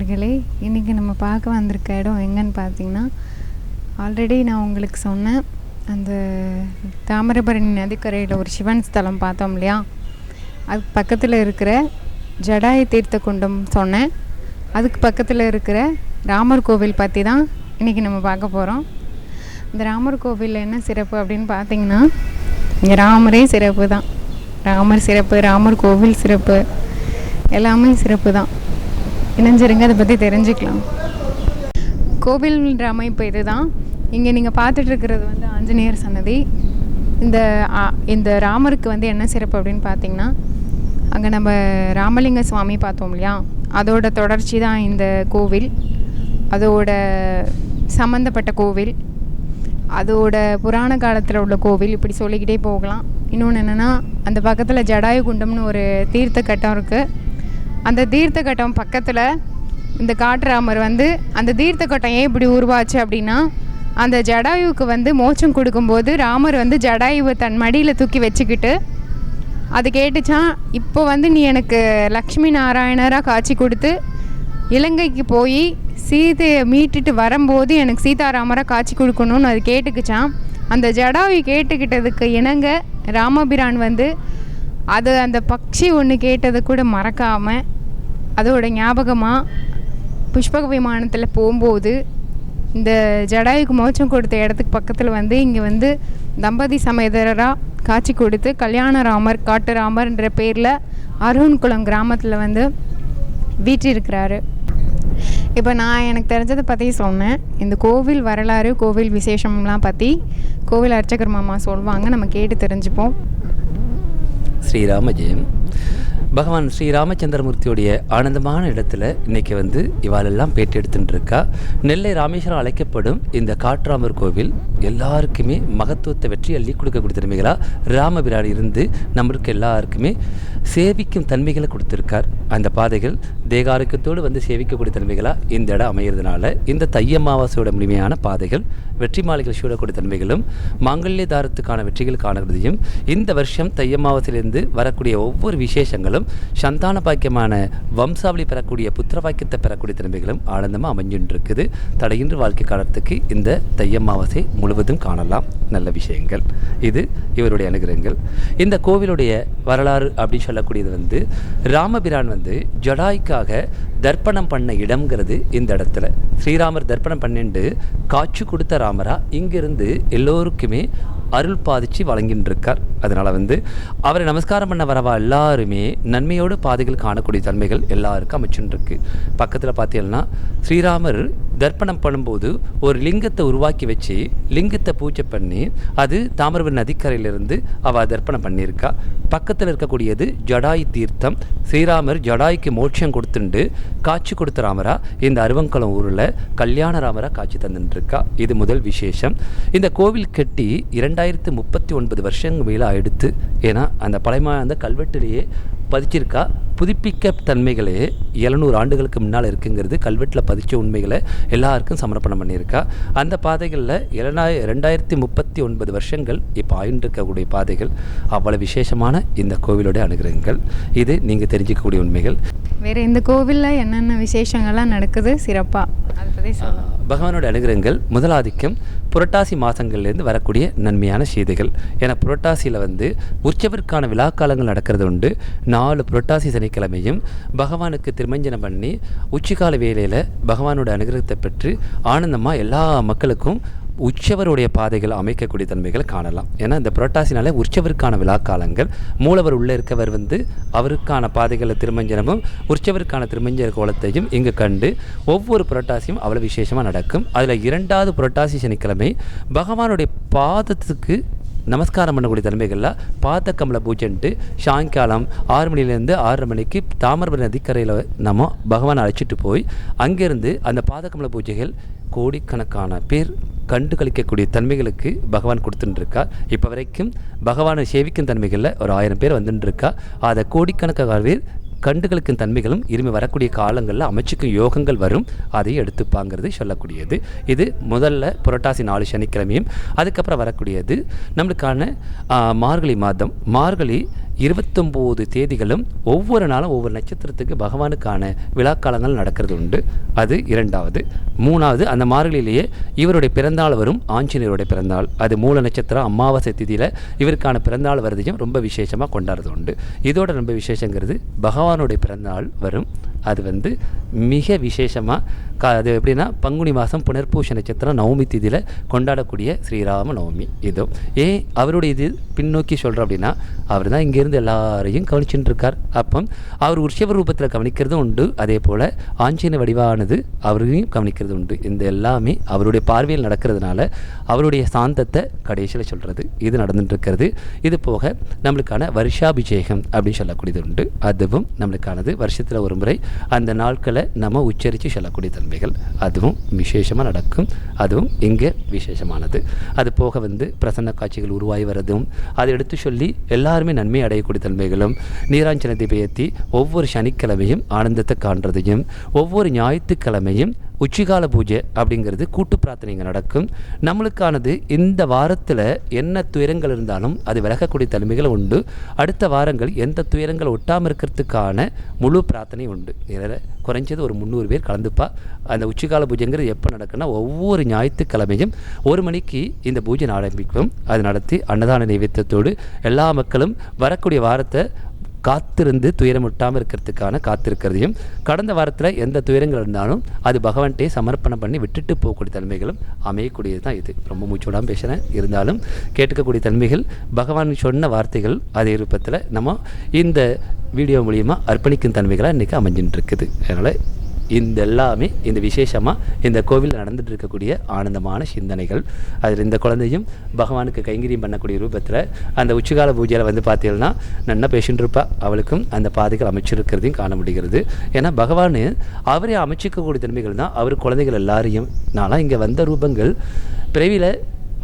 வணக்கம் இன்றைக்கி நம்ம பார்க்க வந்திருக்க இடம் எங்கன்னு பார்த்தீங்கன்னா ஆல்ரெடி நான் உங்களுக்கு சொன்னேன் அந்த தாமிரபரணி நதிக்கரையில் ஒரு சிவன் ஸ்தலம் பார்த்தோம் இல்லையா? அதுக்கு பக்கத்தில் இருக்கிற ஜடாய தீர்த்த குண்டம் சொன்னேன். அதுக்கு பக்கத்தில் இருக்கிற ராமர் கோவில் பற்றி தான் இன்றைக்கி நம்ம பார்க்க போகிறோம் இந்த ராமர் கோவிலில் என்ன சிறப்பு அப்படின்னு பார்த்தீங்கன்னா இங்கே ராமரே சிறப்பு தான். ராமர் சிறப்பு ராமர் கோவில் சிறப்பு எல்லாமே சிறப்பு தான். இணைஞ்சிருங்க அதை பற்றி தெரிஞ்சுக்கலாம். கோவில்ன்ற அமைப்பு இதுதான். இங்கே நீங்கள் பார்த்துட்ருக்கிறது வந்து ஆஞ்சநேயர் சன்னதி. இந்த இந்த ராமருக்கு வந்து என்ன சிறப்பு அப்படின்னு பார்த்தீங்கன்னா அங்கே நம்ம ராமலிங்க சுவாமி பார்த்தோம் இல்லையா? அதோட தொடர்ச்சி தான் இந்த கோவில். அதோட சம்மந்தப்பட்ட கோவில். அதோட புராண காலத்தில் உள்ள கோவில். இப்படி சொல்லிக்கிட்டே போகலாம். இன்னொன்று என்னென்னா அந்த பக்கத்தில் ஜடாயு குண்டம்னு ஒரு தீர்த்த கட்டம் இருக்குது அந்த தீர்த்த கட்டம் பக்கத்தில் இந்த காட்டுராமர் வந்து அந்த தீர்த்த கட்டம் ஏன் இப்படி உருவாச்சு அப்படின்னா அந்த ஜடாயுவுக்கு வந்து மோட்சம் கொடுக்கும்போது ராமர் வந்து ஜடாயுவை தன் மடியில் தூக்கி வச்சுக்கிட்டு அது கேட்டுச்சான் இப்போ வந்து நீ எனக்கு லக்ஷ்மி நாராயணராக காட்சி கொடுத்து இலங்கைக்கு போய் சீதையை மீட்டுட்டு வரும்போது எனக்கு சீதாராமராக காட்சி கொடுக்கணும்னு அது கேட்டுக்குச்சான் அந்த ஜடாயு கேட்டுக்கிட்டதுக்கு இணங்க ராமபிரான் வந்து அது அந்த பக்ஷி ஒன்று கேட்டதை கூட மறக்காமல் அதோட ஞாபகமாக புஷ்பக விமானத்தில் போகும்போது இந்த ஜடாயுக்கு மோச்சம் கொடுத்த இடத்துக்கு பக்கத்தில் வந்து இங்கே வந்து தம்பதி சமேதராக காட்சி கொடுத்து கல்யாணராமர் காட்டுராமர்ன்ற பேரில் அருண்குளம் கிராமத்தில் வந்து வீற்றிருக்கிறாரு. இப்போ நான் எனக்கு தெரிஞ்சதை பற்றி சொன்னேன். இந்த கோவில் வரலாறு கோவில் விசேஷம்லாம் பற்றி கோவில் அர்ச்சகர் மாமா சொல்லுவாங்க நம்ம கேட்டு தெரிஞ்சுப்போம். ஸ்ரீராம ஜெயம் பகவான் ஸ்ரீ ராமச்சந்திரமூர்த்தியுடைய ஆனந்தமான இடத்துல இன்னைக்கு வந்து இவாளெல்லாம் பேட்டி எடுத்துட்டு இருக்கா நெல்லை ராமேஸ்வரம் அழைக்கப்படும் இந்த காட்ராமர் கோவில் எல்லாருக்குமே மகத்துவத்தை வெற்றி அள்ளி கொடுக்கக்கூடிய திறமைகளாக ராமபிரான் இருந்து நம்மளுக்கு எல்லாருக்குமே சேவிக்கும் தன்மைகளை கொடுத்துருக்கார். அந்த பாதைகள் தேகாரோக்கியத்தோடு வந்து சேவிக்கக்கூடிய தன்மைகளாக இந்த இடம் அமைகிறதுனால இந்த தையம்மாவாசையோட முழுமையான பாதைகள் வெற்றி மாலைகள் சூடக்கூடிய தன்மைகளும் மாங்கல்ய தாரத்துக்கான வெற்றிகள் காணப்படுவதையும் இந்த வருஷம் தையம்மாவாசையிலிருந்து வரக்கூடிய ஒவ்வொரு விசேஷங்களும் சந்தான பாக்கியமான வம்சாவளி பெறக்கூடிய புத்திர பாக்கியத்தை பெறக்கூடிய தன்மைகளும் ஆனந்தமாக அமைஞ்சுட்டு தடையின்றி வாழ்க்கை காலத்துக்கு இந்த தையம்மாவாசை முழுவதும் காணலாம். நல்ல விஷயங்கள். இது இவருடைய அனுகிரகங்கள். இந்த கோவிலுடைய வரலாறு அப்படின்னு சொல்லக்கூடியது வந்து ராமபிரான் வந்து ஜடாய்க்காக தர்ப்பணம் பண்ண இடம்ங்கிறது இந்த இடத்துல. ஸ்ரீராமர் தர்ப்பணம் பண்ணிட்டு காட்சி கொடுத்த ராமரா இங்கிருந்து எல்லோருக்குமே அருள் பாதிச்சு வழங்கின்னு இருக்கார் அதனால வந்து அவரை நமஸ்காரம் பண்ண வரவா எல்லாருமே நன்மையோடு பாதைகள் காணக்கூடிய தன்மைகள் எல்லாருக்கும் அமைச்சுன்னு இருக்கு பக்கத்தில் பார்த்தீங்கன்னா ஸ்ரீராமர் தர்ப்பணம் பண்ணும்போது ஒரு லிங்கத்தை உருவாக்கி வச்சு லிங்கத்தை பூஜை பண்ணி அது தாமிரபரணி நதிக்கரையிலிருந்து அவள் தர்ப்பணம் பண்ணியிருக்கா. பக்கத்தில் இருக்கக்கூடியது ஜடாய் தீர்த்தம். ஸ்ரீராமர் ஜடாய்க்கு மோட்சம் கொடுத்துண்டு காட்சி கொடுத்த ராமரா இந்த அருவங்குளம் ஊரில் கல்யாண ராமரா காட்சி தந்துட்டுருக்கா இது முதல் விசேஷம். இந்த கோவில் கட்டி இரண்டாயிரத்து முப்பத்தி ஒன்பது வருஷங்கள் மேலே ஆயிடுத்து. ஏன்னா அந்த பழையமா அந்த கல்வெட்டிலேயே பதிச்சிருக்கா? புதுப்பிக்க தன்மைகளே எழுநூறு ஆண்டுகளுக்கு முன்னால் இருக்குங்கிறது கல்வெட்டில் பதிச்ச உண்மைகளை எல்லாருக்கும் சமர்ப்பணம் பண்ணியிருக்கா. அந்த பாதைகளில் இரண்டாய ரெண்டாயிரத்தி முப்பத்தி ஒன்பது வருஷங்கள் இப்போ ஆயின்று இருக்கக்கூடிய பாதைகள். அவ்வளோ விசேஷமான இந்த கோவிலுடைய அனுகிரகங்கள். இது நீங்கள் தெரிஞ்சிக்கக்கூடிய உண்மைகள். வேறு இந்த கோவிலில் என்னென்ன விசேஷங்கள்லாம் நடக்குது? சிறப்பாக அதை பற்றி சொல்லுங்கள் பகவானோட அனுகிரகங்கள் முதலாதிக்கம் புரட்டாசி மாதங்கள்லேருந்து வரக்கூடிய நன்மையான செய்திகள் ஏன்னா புரட்டாசியில் வந்து உற்சவருக்கான விழாக்காலங்கள் நடக்கிறது உண்டு. நாலு புரட்டாசி சனிக்கிழமையும் பகவானுக்கு திருமஞ்சனம் பண்ணி உச்சிக்கால வேளையில் பகவானோட அனுகிரகத்தை பெற்று ஆனந்தமாக எல்லா மக்களுக்கும் உற்சவருடைய பாதைகள் அமைக்கக்கூடிய தன்மைகளை காணலாம். ஏன்னா இந்த புரட்டாசினாலே உற்சவருக்கான விழாக்காலங்கள் மூலவர் உள்ளே இருக்கவர் வந்து அவருக்கான பாதைகளை திருமஞ்சனமும் உற்சவருக்கான திருமஞ்சன கோலத்தையும் இங்கு கண்டு ஒவ்வொரு புரட்டாசியும் அவ்வளோ விசேஷமாக நடக்கும். அதில் இரண்டாவது புரட்டாசி சனிக்கிழமை பகவானுடைய பாதத்துக்கு நமஸ்காரம் பண்ணக்கூடிய தன்மைகளில் பாத்த கமல பூஜைன்ட்டு சாயங்காலம் ஆறு மணிலேருந்து ஆறரை மணிக்கு தாமிரபரணி நதிக்கரையில் நம்ம பகவானை அழைச்சிட்டு போய் அங்கேருந்து அந்த பாத கமல பூஜைகள் கோடிக்கணக்கான பேர் கண்டு கழிக்கக்கூடிய தன்மைகளுக்கு பகவான் கொடுத்துட்டுருக்கா இப்போ வரைக்கும் பகவானை சேவிக்கும் தன்மைகளில் ஒரு ஆயிரம் பேர் வந்துட்டுருக்கா அதை கோடிக்கணக்கான பேர் கண்டுகளுக்கும் தன்மைகளும் இருமை வரக்கூடிய காலங்களில் அமைச்சுக்கும் யோகங்கள் வரும். அதை எடுத்துப்பாங்கிறது சொல்லக்கூடியது. இது முதல்ல புரட்டாசி நாலு சனிக்கிழமையும் அதுக்கப்புறம் வரக்கூடியது. நம்மளுக்கான மார்கழி மாதம். மார்கழி இருபத்தொம்போது தேதிகளும் ஒவ்வொரு நாளும் ஒவ்வொரு நட்சத்திரத்துக்கு பகவானுக்கான விழாக்காலங்கள் நடக்கிறது உண்டு. அது இரண்டாவது. மூணாவது அந்த மார்கழியிலேயே இவருடைய பிறந்தாள் வரும் ஆஞ்சநேயருடைய பிறந்தாள். அது மூல நட்சத்திரம் அமாவாசை திதியில் இவருக்கான பிறந்தாள் வருதையும் ரொம்ப விசேஷமாக கொண்டாடுறது உண்டு. இதோட ரொம்ப விசேஷங்கிறது பகவானுடைய பிறந்தநாள் வரும் அது வந்து மிக விசேஷமாக கா அது எப்படின்னா பங்குனி மாதம் புனர்பூஷ நட்சத்திரம் நவமி திதியில் கொண்டாடக்கூடிய ஸ்ரீராம நவமி இதோ. ஏன் அவருடைய இது பின்னோக்கி சொல்கிறோம் அப்படின்னா அவர் தான் இங்கேருந்து எல்லாரையும் கவனிச்சுட்டு இருக்கார் அப்போ அவர் உற்சவ ரூபத்தில் கவனிக்கிறதும் உண்டு. அதே போல் ஆஞ்சநேய வடிவானது அவரையும் கவனிக்கிறது உண்டு. இந்த எல்லாமே அவருடைய பார்வையில் நடக்கிறதுனால அவருடைய சாந்தத்தை கடைசியில் சொல்கிறது இது நடந்துட்டு இருக்கிறது இது போக நம்மளுக்கான வருஷாபிஷேகம் அப்படின்னு சொல்லக்கூடியது உண்டு. அதுவும் நம்மளுக்கானது வருஷத்தில் ஒரு முறை அந்த நாட்களை நம்ம உச்சரித்து சொல்லக்கூடிய தன்மைகள். அதுவும் விசேஷமாக நடக்கும். அதுவும் இங்கே விசேஷமானது. அது போக வந்து பிரசன்ன காட்சிகள் உருவாகி வரதும் அதை எடுத்து சொல்லி எல்லாருமே நன்மை அடையக்கூடிய தன்மைகளும் நீராஞ்சன தீபயத்தி ஒவ்வொரு சனிக்கிழமையும் ஆனந்தத்தை காண்றதையும் ஒவ்வொரு ஞாயிற்றுக்கிழமையும் உச்சிகால பூஜை அப்படிங்கிறது கூட்டு பிரார்த்தனைங்க நடக்கும். நம்மளுக்கானது இந்த வாரத்தில் என்ன துயரங்கள் இருந்தாலும் அது விலகக்கூடிய தன்மைகள் உண்டு. அடுத்த வாரங்கள் எந்த துயரங்கள் ஒட்டாமல் இருக்கிறதுக்கான முழு பிரார்த்தனை உண்டு. இதில் குறைஞ்சது ஒரு முந்நூறு பேர் கலந்துப்பா. அந்த உச்சிகால பூஜைங்கிறது எப்போ நடக்குன்னா ஒவ்வொரு ஞாயிற்றுக்கிழமையும் ஒரு மணிக்கு இந்த பூஜை ஆரம்பிக்கும். அது நடத்தி அன்னதான நைவேத்தியத்தோடு எல்லா மக்களும் வரக்கூடிய வாரத்தை காத்திருந்து துயரம் விட்டாமல் இருக்கிறதுக்கான காத்திருக்கிறதையும் கடந்த வாரத்தில் எந்த துயரங்கள் இருந்தாலும் அது பகவான்கிட்டே சமர்ப்பணம் பண்ணி விட்டுட்டு போகக்கூடிய தன்மைகளும் அமையக்கூடியது தான் இது. ரொம்ப மூச்சோடாமல் பேசுகிறேன் இருந்தாலும் கேட்டுக்கக்கூடிய தன்மைகள் பகவான் சொன்ன வார்த்தைகள் அதே ரூபத்தில் நம்ம இந்த வீடியோ மூலியமாக அர்ப்பணிக்கும் தன்மைகளாக இன்றைக்கி அமைஞ்சுட்டு இருக்குது அதனால் இந்த எல்லாமே இந்த விசேஷமாக இந்த கோவிலில் நடந்துட்டு இருக்கக்கூடிய ஆனந்தமான சிந்தனைகள். அதில் இந்த குழந்தையும் பகவானுக்கு கைங்கரியம் பண்ணக்கூடிய ரூபத்தில் அந்த உச்சிகால பூஜையில் வந்து பார்த்தீங்கன்னா நல்லா பேசிட்டு இருப்பா. அவளுக்கும் அந்த பாதைகள் அமைச்சிருக்கிறதையும் காண முடிகிறது. ஏன்னா பகவான் அவரே அமைச்சிக்கக்கூடிய தன்மைகள் தான். அவர் குழந்தைகள் எல்லாரையும். நான்லாம் இங்கே வந்த ரூபங்கள். பிறவியில்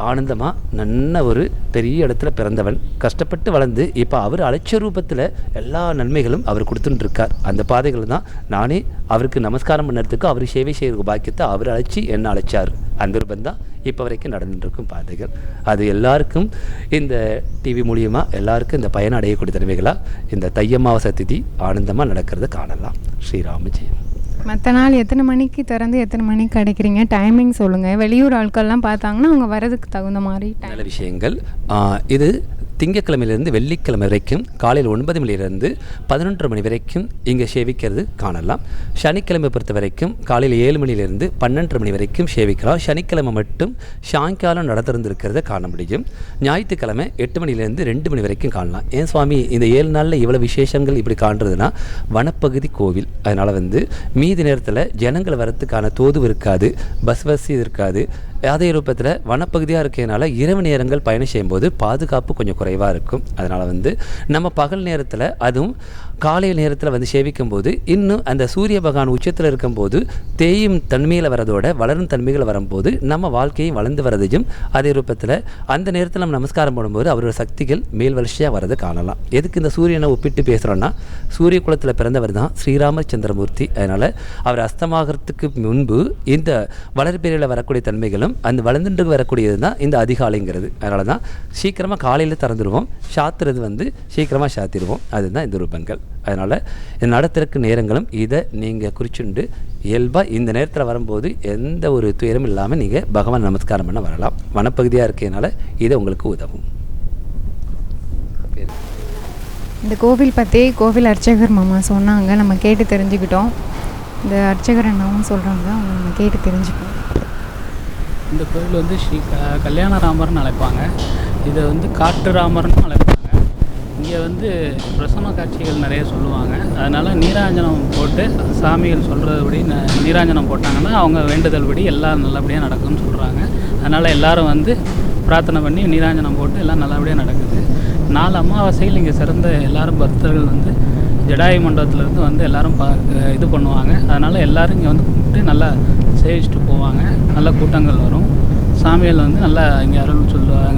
ஆனந்தமாக நல்ல ஒரு பெரிய இடத்துல பிறந்தவன். கஷ்டப்பட்டு வளர்ந்து இப்போ அவர் அழைச்ச ரூபத்தில் எல்லா நன்மைகளும் அவர் கொடுத்துட்டுருக்கார் அந்த பாதைகள் தான் நானே அவருக்கு நமஸ்காரம் பண்ணுறதுக்கு அவர் சேவை செய்கிற பாக்கியத்தை அவர் அழைச்சி என்ன அழைச்சார். அந்த ரூபம் தான் இப்போ வரைக்கும் நடந்துட்டுருக்கும் பாதைகள். அது எல்லாருக்கும் இந்த டிவி மூலியமாக எல்லாருக்கும் இந்த பயன் அடையக்கூடிய தன்மைகளாக இந்த தையமாவச திதி ஆனந்தமாக நடக்கிறத காணலாம். ஸ்ரீராமஜெயன் மற்ற நாள் எத்தனை மணிக்கு திறந்து எத்தனை மணிக்கு அடைக்கிறீங்க? டைமிங் சொல்லுங்கள் வெளியூர் ஆட்கள்லாம் பார்த்தாங்கன்னா அவங்க வரதுக்கு தகுந்த மாதிரி நல்ல விஷயங்கள். இது திங்கக்கிழமையிலிருந்து வெள்ளிக்கிழமை வரைக்கும் காலையில் ஒன்பது மணியிலிருந்து பதினொன்று மணி வரைக்கும் இங்கே சேவிக்கிறது காணலாம். சனிக்கிழமை பொறுத்த வரைக்கும் காலையில் ஏழு மணியிலிருந்து பன்னெண்டு மணி வரைக்கும் சேவிக்கலாம். சனிக்கிழமை மட்டும் சாயங்காலம் நடத்திருந்திருக்கிறத காண முடியும். ஞாயிற்றுக்கிழமை எட்டு மணிலேருந்து ரெண்டு மணி வரைக்கும் காணலாம். ஏன் சுவாமி இந்த ஏழு நாளில் இவ்வளோ விசேஷங்கள் இப்படி காண்றதுன்னா வனப்பகுதி கோவில். அதனால் வந்து மீதி நேரத்தில் ஜனங்கள் வரத்துக்கான தோது இருக்காது பஸ் வசதி இருக்காது அதே ரூபத்தில் வனப்பகுதியாக இருக்கிறதுனால இரவு நேரங்கள் பயணம் செய்யும்போது பாதுகாப்பு கொஞ்சம் குறைவாக இருக்கும். அதனால் வந்து நம்ம பகல் நேரத்தில் அதுவும் காலை நேரத்தில் வந்து சேவிக்கும் போது இன்னும் அந்த சூரிய பகவான் உச்சத்தில் இருக்கும்போது தேயும் தன்மையில் வரதோட வளரும் தன்மைகள் வரும்போது நம்ம வாழ்க்கையும் வளர்ந்து வரதையும் அதே ரூபத்தில் அந்த நேரத்தில் நம்ம நமஸ்காரம் பண்ணும்போது அவரோட சக்திகள் மேல் வளர்ச்சியாக வரதை காணலாம். எதுக்கு இந்த சூரியனை ஒப்பிட்டு பேசுகிறோன்னா சூரிய குலத்தில் பிறந்தவர் தான் ஸ்ரீராமச்சந்திரமூர்த்தி. அதனால் அவர் அஸ்தமாகறதுக்கு முன்பு இந்த வளர்பிறையில் வரக்கூடிய தன்மைகளும் அந்த வளர்ந்துட்டு வரக்கூடியது தான் இந்த அதிகாலைங்கிறது. அதனால தான் சீக்கிரமாக காலையில் திறந்துடுவோம் சாத்துறது வந்து சீக்கிரமாக சாத்திடுவோம். அதுதான் இந்த ரூபங்கள். அதனால் இந்த நடத்திறக்கு நேரங்களும் இதை நீங்கள் குறிச்சுண்டு இயல்பாக இந்த நேரத்தில் வரும்போது எந்த ஒரு துயரமும் இல்லாமல் நீங்கள் பகவான் நமஸ்காரம் பண்ண வரலாம். வனப்பகுதியாக இருக்கிறதுனால இது உங்களுக்கு உதவும். இந்த கோவில் பற்றி கோவில் அர்ச்சகர் மாமா சொன்னாங்க. நம்ம கேட்டு தெரிஞ்சுக்கிட்டோம். இந்த அர்ச்சகர் அண்ணாவும் சொல்கிறாங்க அவங்க நம்ம கேட்டு தெரிஞ்சுக்கோம் இந்த கோவில் வந்து ஸ்ரீ க கல்யாணராமர்னு அழைப்பாங்க. இதை வந்து காட்டு ராமர்னு அழைப்பாங்க. இங்கே வந்து பிரசம காட்சிகள் நிறைய சொல்லுவாங்க. அதனால் நீராஞ்சனம் போட்டு சாமிகள் சொல்கிறபடி நீராஞ்சனம் போட்டாங்கன்னா அவங்க வேண்டுதல் படி எல்லாம் நல்லபடியாக நடக்கும்னு சொல்கிறாங்க அதனால் எல்லாரும் வந்து பிரார்த்தனை பண்ணி நீராஞ்சனம் போட்டு எல்லாம் நல்லபடியாக நடக்குது. நாலு அமாவாசையில் இங்கே சிறந்த எல்லாரும் பக்தர்கள் வந்து ஜடாயு மண்டபத்துலேருந்து வந்து எல்லாரும் பா இது பண்ணுவாங்க. அதனால் எல்லோரும் இங்கே வந்து கும்பிட்டு நல்லா சேவிச்சுட்டு போவாங்க. நல்ல கூட்டங்கள் வரும். சாமியில் வந்து நல்லா இங்கே அருள்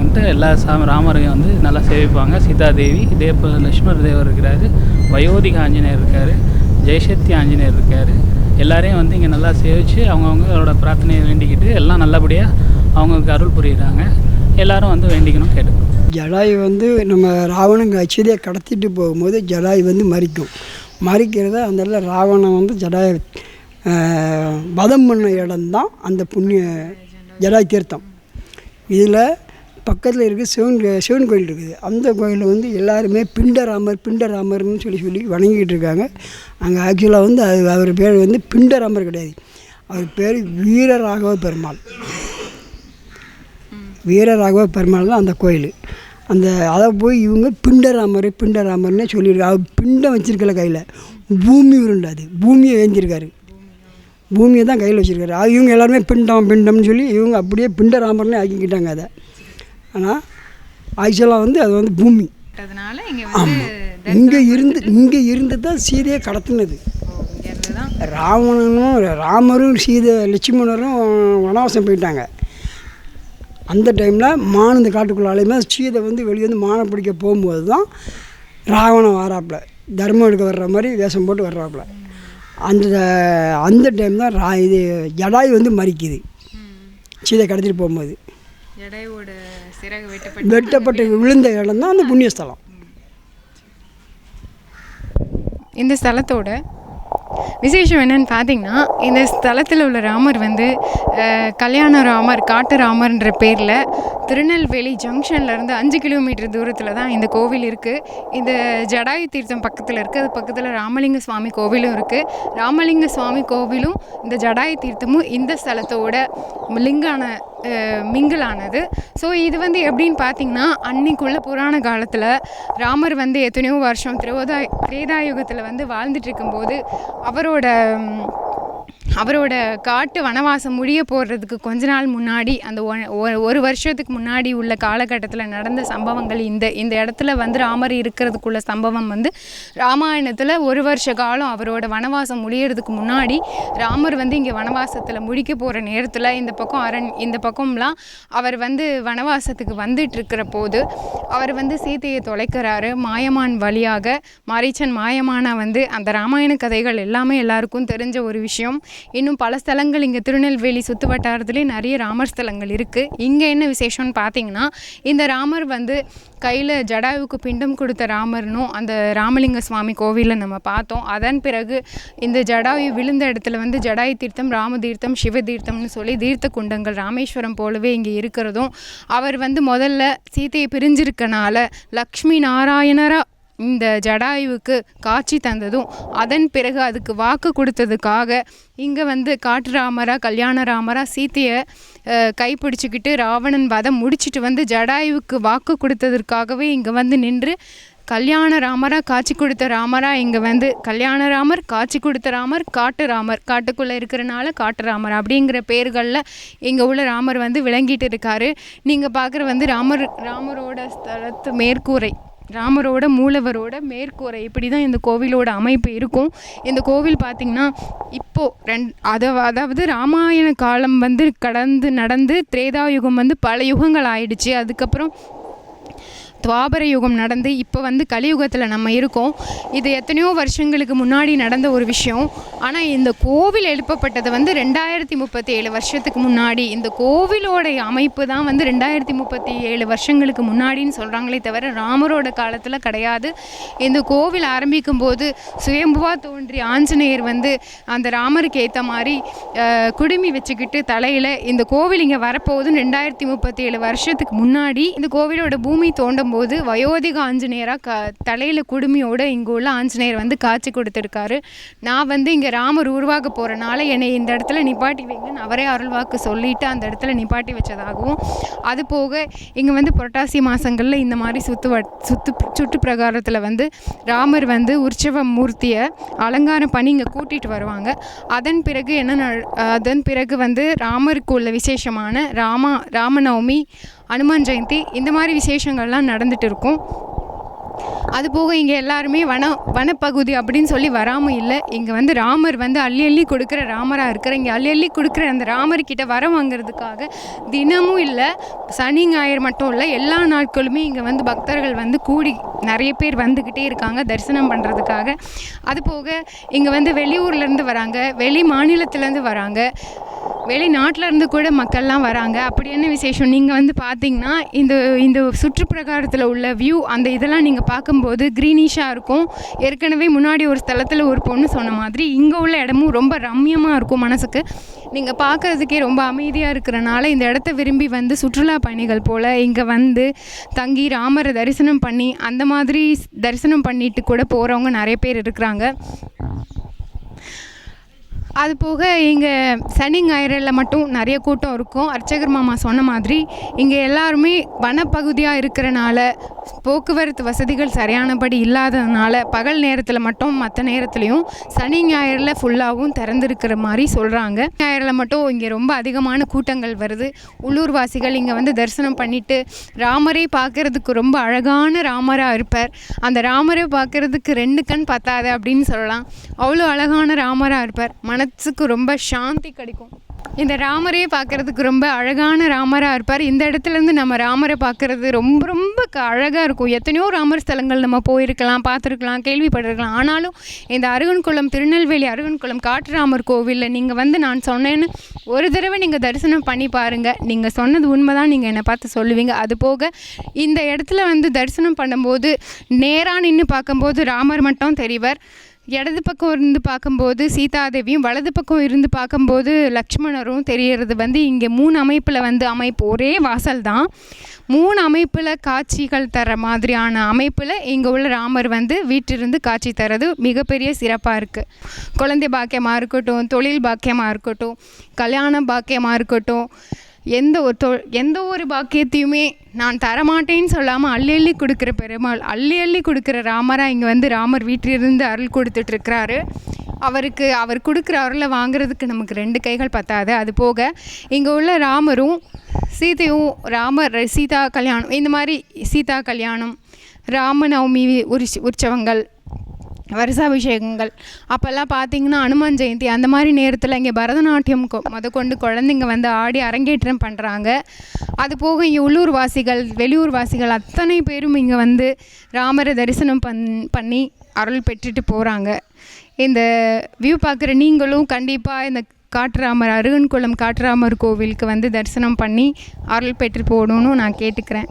வந்துட்டு எல்லா சாமி ராமரையும் வந்து நல்லா சேவிப்பாங்க. சீதாதேவி இதே போல் லக்ஷ்மர் தேவர் இருக்கிறாரு. வயோதிக ஆஞ்சநேயர் இருக்கார். ஜெயசக்தி ஆஞ்சநேயர் இருக்கார். எல்லாரையும் வந்து இங்கே நல்லா சேவித்து அவங்கவுங்களோட பிரார்த்தனையை வேண்டிக்கிட்டு எல்லாம் நல்லபடியாக அவங்களுக்கு அருள் புரியுறாங்க. எல்லாரும் வந்து வேண்டிக்கணும் கேட்டுக்கணும் ஜடாயு வந்து நம்ம ராவணன் சீதையை கடத்திட்டு போகும்போது ஜடாயு வந்து மறிக்கும். மறிக்கிறத அந்த இடத்துல ராவணன் வந்து ஜடாய வதம் பண்ண இடம்தான் அந்த புண்ணிய ஜடாய் தீர்த்தம். இதில் பக்கத்தில் இருக்க சிவன் சிவன் கோயில் இருக்குது. அந்த கோயிலில் வந்து எல்லாருமே பிண்டராமர் பிண்டராமர்னு சொல்லி சொல்லி வணங்கிட்டு இருக்காங்க. அங்கே ஆக்சுவலாக வந்து அது அவர் பேர் வந்து பிண்டராமர் கிடையாது. அவர் பேர் வீரராகவ பெருமாள். வீரராகவ பெருமாள் தான் அந்த கோயில். அந்த அதை போய் இவங்க பிண்டராமர் பிண்டராமர்னே சொல்லியிருக்காரு அவர் பிண்டம் வச்சுருக்கல கையில். பூமி உருண்டாது பூமியை ஏந்திருக்காரு. பூமியை தான் கையில் வச்சுருக்காரு. அது இவங்க எல்லாருமே பிண்டம் பிண்டம்னு சொல்லி இவங்க அப்படியே பிண்டராமர்னே ஆக்கிக்கிட்டாங்க அதை. ஆனால் ஆக்சுவலாக வந்து அது வந்து பூமி. அதனால இங்கே இருந்து இங்கே இருந்து தான் சீதையை கடத்தினது. ராவணனும் ராமரும் சீதை லட்சுமணரும் வனவாசம் போயிட்டாங்க. அந்த டைமில் மான் இந்த காட்டுக்குள்ள அலையுமே சீதை வந்து வெளியே வந்து மானை பிடிக்க போகும்போது தான் ராவணன் வாராப்புல. தர்மம் எடுக்க வர்ற மாதிரி வேஷம் போட்டு வர்றாப்புல. அந்த அந்த டைம் தான் ரா இது ஜடாய் வந்து மறிக்குது. சீதை கடத்திட்டு போகும்போது. சிறகு வெட்டப்பட்டு வெட்டப்பட்டு விழுந்த இடம் தான் அந்த புண்ணியஸ்தலம். இந்த ஸ்தலத்தோட விசேஷம் என்னன்னு பார்த்தீங்கன்னா இந்த ஸ்தலத்தில் உள்ள ராமர் வந்து கல்யாண ராமர் காட்டு ராமர்ன்ற பேரில் திருநெல்வேலி ஜங்ஷன்லேருந்து அஞ்சு கிலோமீட்டர் தூரத்தில் தான் இந்த கோவில் இருக்குது இந்த ஜடாயு தீர்த்தம் பக்கத்தில் இருக்குது அது பக்கத்தில் ராமலிங்க சுவாமி கோவிலும் இருக்குது ராமலிங்க சுவாமி கோவிலும் இந்த ஜடாயு தீர்த்தமும் இந்த ஸ்தலத்தோட லிங்கான மிங்கிள் ஆனது ஸோ இது வந்து எப்படின்னு பார்த்தீங்கன்னா அன்னைக்குள்ள புராண காலத்தில் ராமர் வந்து எத்தனையோ வருஷம் திரேதா திரேதாயுகத்தில் வந்து வாழ்ந்துட்டு இருக்கும்போது அவரோட அவரோட காட்டு வனவாசம் முடிய போடுறதுக்கு கொஞ்ச நாள் முன்னாடி அந்த ஒரு வருஷத்துக்கு முன்னாடி உள்ள காலகட்டத்தில் நடந்த சம்பவங்கள் இந்த இந்த இடத்துல வந்து ராமர் இருக்கிறதுக்குள்ள சம்பவம் வந்து ராமாயணத்தில் ஒரு வருஷ காலம் அவரோட வனவாசம் முடியறதுக்கு முன்னாடி ராமர் வந்து இங்கே வனவாசத்தில் முடிக்க போகிற நேரத்தில் இந்த பக்கம் அரண் இந்த பக்கம்லாம் அவர் வந்து வனவாசத்துக்கு வந்துட்டு இருக்கிற போது அவர் வந்து சீதையை தொலைக்கிறாரு. மாயமான் வழியாக மாரீச்சன் மாயமானா வந்து அந்த ராமாயண கதைகள் எல்லாமே எல்லாருக்கும் தெரிஞ்ச ஒரு விஷயம். இன்னும் பல ஸ்தலங்கள் இங்கே திருநெல்வேலி சுற்று வட்டாரத்துலேயே நிறைய ராமர் ஸ்தலங்கள் இருக்குது இங்கே என்ன விசேஷம்னு பார்த்தீங்கன்னா இந்த ராமர் வந்து கையில் ஜடாயுவுக்கு பிண்டம் கொடுத்த ராமர்னும் அந்த ராமலிங்க சுவாமி கோவிலில் நம்ம பார்த்தோம். அதன் பிறகு இந்த ஜடாயு விழுந்த இடத்துல வந்து ஜடாயு தீர்த்தம் ராம தீர்த்தம் சிவ தீர்த்தம்னு சொல்லி தீர்த்த குண்டங்கள் ராமேஸ்வரம் போலவே இங்கே இருக்கிறதும் அவர் வந்து முதல்ல சீதையை பிரிஞ்சிருக்கனால லக்ஷ்மி நாராயணரா இந்த ஜடாயுவுக்கு காட்சி தந்ததும் அதன் பிறகு அதுக்கு வாக்கு கொடுத்ததுக்காக இங்கே வந்து காட்டு ராமரா கல்யாண ராமரா சீத்தையை கைப்பிடிச்சிக்கிட்டு ராவணன் வதம் முடிச்சிட்டு வந்து ஜடாயுவுக்கு வாக்கு கொடுத்ததற்காகவே இங்கே வந்து நின்று கல்யாண ராமரா காட்சி கொடுத்த ராமரா இங்கே வந்து கல்யாண ராமர் காட்சி கொடுத்த ராமர் காட்டு ராமர் காட்டுக்குள்ளே இருக்கிறனால காட்டு ராமர் அப்படிங்கிற பேர்களில் இங்கே உள்ள ராமர் வந்து விளங்கிட்டு இருக்காரு. நீங்கள் பார்க்குற வந்து ராமர் ராமரோட ஸ்தலத்து மேற்கூரை. ராமரோட மூலவரோட மேற்கூரை இப்படி தான் இந்த கோவிலோட அமைப்பு இருக்கும். இந்த கோவில் பார்த்திங்கன்னா இப்போது ரெண் அதை அதாவது ராமாயண காலம் வந்து கடந்து நடந்து திரேதாயுகம் வந்து பல யுகங்கள் ஆயிடுச்சு. அதுக்கப்புறம் துவாபர யுகம் நடந்து இப்போ வந்து கலியுகத்தில் நம்ம இருக்கோம். இது எத்தனையோ வருஷங்களுக்கு முன்னாடி நடந்த ஒரு விஷயம். ஆனால் இந்த கோவில் எழுப்பப்பட்டது வந்து ரெண்டாயிரத்தி முப்பத்தி ஏழு வருஷத்துக்கு முன்னாடி. இந்த கோவிலோடைய அமைப்பு தான் வந்து ரெண்டாயிரத்தி முப்பத்தி ஏழு வருஷங்களுக்கு முன்னாடின்னு சொல்கிறாங்களே தவிர ராமரோட காலத்தில் கிடையாது. இந்த கோவில் ஆரம்பிக்கும் போது சுயம்புவா தோன்றிய ஆஞ்சநேயர் வந்து அந்த ராமருக்கு ஏற்ற மாதிரி குடுமி வச்சுக்கிட்டு தலையில் இந்த கோவில் இங்கே வரப்போகுதுன்னு ரெண்டாயிரத்தி முப்பத்தி ஏழு வருஷத்துக்கு முன்னாடி இந்த கோவிலோட பூமி தோண்டும் போது வயோதிக ஆஞ்சநேயராக க தலையில் குடுமையோடு இங்கே உள்ள ஆஞ்சநேயர் வந்து காட்சி கொடுத்துருக்காரு. நான் வந்து இங்கே ராமர் உருவாக போகிறனால என்னை இந்த இடத்துல நிப்பாட்டி வைங்கன்னு அவரே அருள்வாக்கு சொல்லிவிட்டு அந்த இடத்துல நிப்பாட்டி வச்சதாகவும் அது போக இங்கே வந்து புரட்டாசி மாதங்களில் இந்த மாதிரி சுற்று சுத்து சுற்று பிரகாரத்தில் வந்து ராமர் வந்து உற்சவ மூர்த்தியை அலங்காரம் பண்ணி இங்கே கூட்டிகிட்டு வருவாங்க. அதன் பிறகு என்ன அதன் பிறகு வந்து ராமருக்கு உள்ள விசேஷமான ராமா ராமநவமி அனுமான் ஜெயந்தி இந்த மாதிரி விசேஷங்கள்லாம் நடந்துட்டு இருக்கும் அது போக இங்கே எல்லாருமே வன வனப்பகுதி அப்படின்னு சொல்லி வராமல் இல்லை. இங்கே வந்து ராமர் வந்து அள்ளி அள்ளி கொடுக்குற ராமராக இருக்கிற இங்கே அள்ளி அள்ளி கொடுக்குற அந்த ராமர்கிட்ட வரம் வாங்குறதுக்காக தினமும் இல்லை சனி ஞாயிறு மட்டும் இல்லை எல்லா நாட்களுமே இங்கே வந்து பக்தர்கள் வந்து கூடி நிறைய பேர் வந்துக்கிட்டே இருக்காங்க தரிசனம் பண்ணுறதுக்காக. அது போக இங்கே வந்து வெளியூர்லேருந்து வராங்க வெளி மாநிலத்துலேருந்து வராங்க. வெளிநாட்டில் இருந்து கூட மக்கள்லாம் வராங்க. அப்படி என்ன விசேஷம்? நீங்கள் வந்து பார்த்தீங்கன்னா இந்த இந்த சுற்றுப்பிரகாரத்தில் உள்ள வியூ அந்த இதெல்லாம் நீங்கள் பார்க்கும்போது க்ரீனிஷாக இருக்கும். ஏற்கனவே முன்னாடி ஒரு ஸ்தலத்தில் ஒரு பொண்ணு சொன்ன மாதிரி இங்கே உள்ள இடமும் ரொம்ப ரம்யமாக இருக்கும் மனசுக்கு. நீங்கள் பார்க்குறதுக்கே ரொம்ப அமைதியாக இருக்கிறனால இந்த இடத்த விரும்பி வந்து சுற்றுலா பயணிகள் போல் இங்கே வந்து தங்கி ராமரை தரிசனம் பண்ணி அந்த மாதிரி தரிசனம் பண்ணிட்டு கூட போகிறவங்க நிறைய பேர் இருக்கிறாங்க. அது போக இங்கே சனி ஞாயிறில் மட்டும் நிறைய கூட்டம் இருக்கும். அர்ச்சகர் மாமா சொன்ன மாதிரி இங்கே எல்லாருமே வனப்பகுதியாக இருக்கிறனால போக்குவரத்து வசதிகள் சரியானபடி இல்லாததுனால பகல் நேரத்தில் மட்டும் மற்ற நேரத்துலையும் சனி ஞாயிறில் ஃபுல்லாகவும் திறந்துருக்கிற மாதிரி சொல்கிறாங்க ஞாயிறில் மட்டும் இங்கே ரொம்ப அதிகமான கூட்டங்கள் வருது. உள்ளூர்வாசிகள் இங்கே வந்து தரிசனம் பண்ணிட்டு ராமரை பார்க்கறதுக்கு ரொம்ப அழகான ராமராக இருப்பார். அந்த ராமரை பார்க்கறதுக்கு ரெண்டு கண் பத்தாது அப்படின்னு சொல்லலாம். அவ்வளோ அழகான ராமராக இருப்பார். மன மனசுக்கு ரொம்ப சாந்தி கிடைக்கும். இந்த ராமரே பார்க்கறதுக்கு ரொம்ப அழகான ராமராக இருப்பார். இந்த இடத்துலேருந்து நம்ம ராமரை பார்க்குறது ரொம்ப ரொம்ப அழகாக இருக்கும். எத்தனையோ ராமர் ஸ்தலங்கள் நம்ம போயிருக்கலாம் பார்த்துருக்கலாம் கேள்விப்பட்டிருக்கலாம். ஆனாலும் இந்த அருகன்குளம் திருநெல்வேலி அருகன்குளம் காட்டுராமர் கோவிலில் நீங்கள் வந்து நான் சொன்னேன்னு ஒரு தடவை நீங்கள் தரிசனம் பண்ணி பாருங்கள் நீங்கள் சொன்னது உண்மை தான் நீங்கள் என்னை பார்த்து சொல்லுவீங்க. அது போக இந்த இடத்துல வந்து தரிசனம் பண்ணும்போது நேராக நின்று பார்க்கும்போது ராமர் மட்டும் தெரிவர். இடது பக்கம் இருந்து பார்க்கும்போது சீதாதேவியும் வலது பக்கம் இருந்து பார்க்கும்போது லக்ஷ்மணரும் தெரியறது வந்து இங்கே மூணு அமைப்பில் வந்து அமைப்பு ஒரே வாசல் தான். மூணு அமைப்பில் காட்சிகள் தர மாதிரியான அமைப்பில் இங்கே உள்ள ராமர் வந்து வீட்டிலிருந்து காட்சி தரது மிகப்பெரிய சிறப்பாக இருக்குது குழந்தை பாக்கியமாக இருக்கட்டும் தொழில் பாக்கியமாக இருக்கட்டும் கல்யாண பாக்கியமாக இருக்கட்டும் எந்த ஒரு தொ எந்த ஒரு பாக்கியத்தையுமே நான் தரமாட்டேன்னு சொல்லாமல் அள்ளி அள்ளி கொடுக்குற பெருமாள் அள்ளி அள்ளி கொடுக்குற ராமராக இங்கே வந்து ராமர் வீட்டிலிருந்து அருள் கொடுத்துட்ருக்கிறாரு. அவருக்கு அவர் கொடுக்குற அருளை வாங்குறதுக்கு நமக்கு ரெண்டு கைகள் பத்தாது. அது போக இங்கே உள்ள ராமரும் சீதையும் ராமர் சீதா கல்யாணம் இந்த மாதிரி சீதா கல்யாணம் ராமநவமி உற்ச உற்சவங்கள் வருஷாபிஷேகங்கள். அப்போல்லாம் பார்த்தீங்கன்னா அனுமான் ஜெயந்தி அந்த மாதிரி நேரத்தில் இங்கே பரதநாட்டியம் கொ முத கொண்டு குழந்தைங்க வந்து ஆடி அரங்கேற்றம் பண்ணுறாங்க அது போக இங்கே உள்ளூர் வாசிகள் வெளியூர் வாசிகள் அத்தனை பேரும் இங்கே வந்து ராமரை தரிசனம் பண் பண்ணி அருள் பெற்றுட்டு போகிறாங்க இந்த வியூ பார்க்குற நீங்களும் கண்டிப்பாக இந்த காட்டுராமர் அருகன்குளம் காட்டுராமர் கோவிலுக்கு வந்து தரிசனம் பண்ணி அருள் பெற்று போகணும்னு நான் கேட்டுக்கிறேன்.